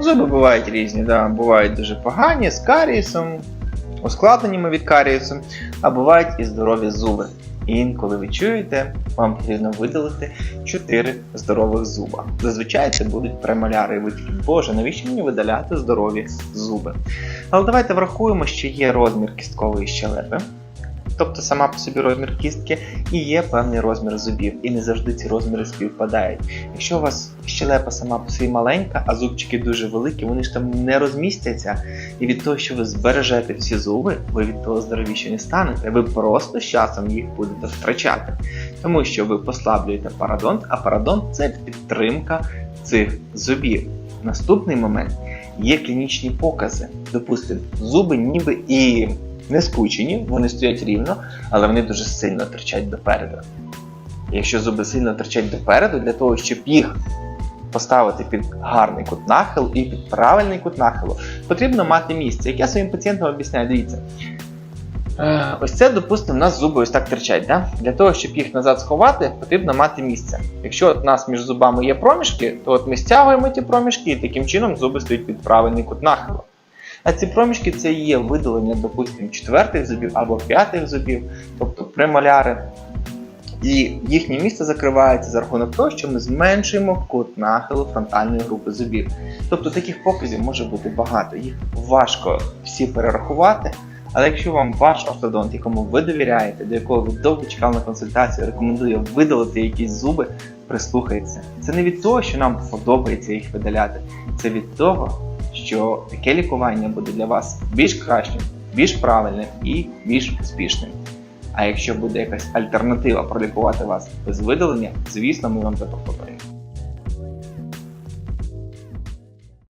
Зуби бувають різні, да. бувають дуже погані, з карієсом, ускладненнями від карієсу, а бувають і здорові зуби. І інколи ви чуєте, вам потрібно видалити 4 здорових зуба. Зазвичай це будуть премоляри, і ви такі, боже, навіщо мені видаляти здорові зуби? Але давайте врахуємо, що є розмір кісткової щелепи, тобто сама по собі розмір кістки, і є певний розмір зубів, і не завжди ці розміри співпадають. Якщо у вас щелепа сама по собі маленька, а зубчики дуже великі, вони ж там не розмістяться, і від того, що ви збережете всі зуби, ви від того здоровіші не станете, ви просто з часом їх будете втрачати. Тому що ви послаблюєте парадонт, а парадонт це підтримка цих зубів. Наступний момент є клінічні покази. Допустимо, зуби ніби і не скучені, вони стоять рівно, але вони дуже сильно торчать допереду. Якщо зуби сильно торчать допереду, для того, щоб їх поставити під гарний кут нахилу і під правильний кут нахилу, потрібно мати місце. Як я своїм пацієнтам об'ясняю, дивіться. Е, Ось це, допустимо, у нас зуби ось так терчать. Да? Для того, щоб їх назад сховати, потрібно мати місце. Якщо у нас між зубами є проміжки, то от ми стягуємо ті проміжки і таким чином зуби стоять під правильний кут нахилу. А ці проміжки це є видалення, допустимо, четвертих зубів або п'ятих зубів, тобто премоляри. І їхнє місце закривається за рахунок того, що ми зменшуємо кут нахилу фронтальної групи зубів. Тобто таких показів може бути багато, їх важко всі перерахувати. Але якщо вам ваш ортодонт, якому ви довіряєте, до якого ви довго чекали на консультацію, рекомендує видалити якісь зуби, прислухайтеся. Це не від того, що нам подобається їх видаляти, це від того, що таке лікування буде для вас більш кращим, більш правильним і більш успішним. А якщо буде якась альтернатива пролікувати вас без видалення, звісно, ми вам запропонуємо.